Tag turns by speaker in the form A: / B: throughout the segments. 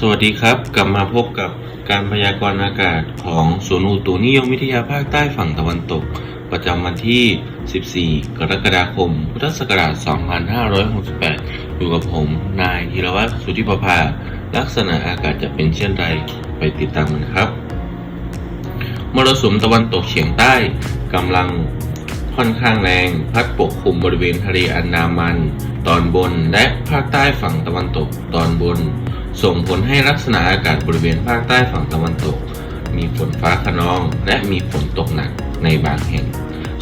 A: สวัสดีครับ กลับมาพบกับการพยากรณ์อากาศของศูนย์อุตุนิยมวิทยาภาคใต้ฝั่งตะวันตก ประจำวันที่ 14 กรกฎาคม พุทธศักราช 2568 อยู่กับผม นายธีรวัตรสุธิประภา ลักษณะอากาศจะเป็นเช่นไร ไปติดตามกันครับ มรสุมตะวันตกเฉียงใต้กำลังค่อนข้างแรง พัดปกคลุมบริเวณทะเลอันดามัน ตอนบนและภาคใต้ฝั่งตะวันตกตอนบน ส่งผลให้ลักษณะอากาศบริเวณภาคใต้ฝั่งตะวันตก มีฝนฟ้าขนอง และมีฝนตกหนักในบางแห่ง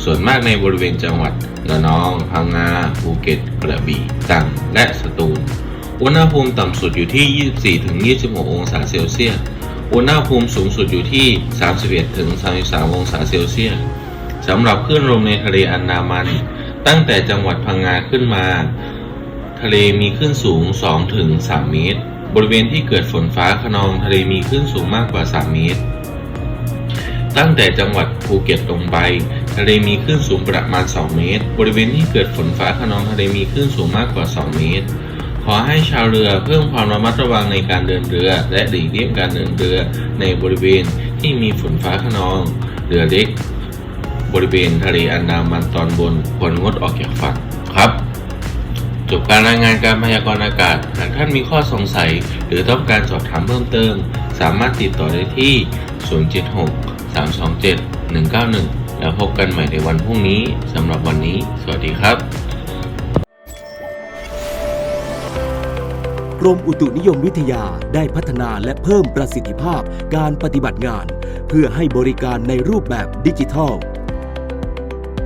A: ส่วนมากในบริเวณจังหวัดระนอง พังงา ภูเก็ต กระบี่ตรัง และสตูล อุณหภูมิต่ำสุดอยู่ที่ 24-26 องศาเซลเซียส อุณหภูมิสูงสุดอยู่ที่ 31-33 องศาเซลเซียสสำหรับคลื่นลมในทะเลอันดามัน ตั้งแต่จังหวัดพังงาขึ้นมา ทะเลมีคลื่นสูง 2-3 เมตร บริเวณที่เกิดฝนฟ้าขนองทะเลมีคลื่นสูงมากกว่า 3 เมตร ตั้งแต่จังหวัดภูเก็ตลงไป ทะเลมีคลื่นสูงประมาณ 2 เมตร บริเวณที่เกิดฝนฟ้าขนองทะเลมีคลื่นสูงมากกว่า 2 เมตร ขอให้ชาวเรือเพิ่มความระมัดระวังในการเดินเรือ และหลีกเลี่ยงการเดินเรือในบริเวณที่มีฝนฟ้าขนอง เรือเล็ก บริเวณทะเลอันดามันตอนบนควรงดออกจากฝั่ง การรายงานการพยากรณ์อากาศ หากท่านมีข้อสงสัย หรือต้องการสอบถามเพิ่มเติม สามารถติดต่อได้ที่ 076 327 191 แล้วพบกันใหม่ในวันพรุ่งนี้สำหรับวันนี้ สวัสดีครับ
B: กรมอุตุนิยมวิทยาได้พัฒนาและเพิ่มประสิทธิภาพการปฏิบัติงาน เพื่อให้บริการในรูปแบบดิจิทัล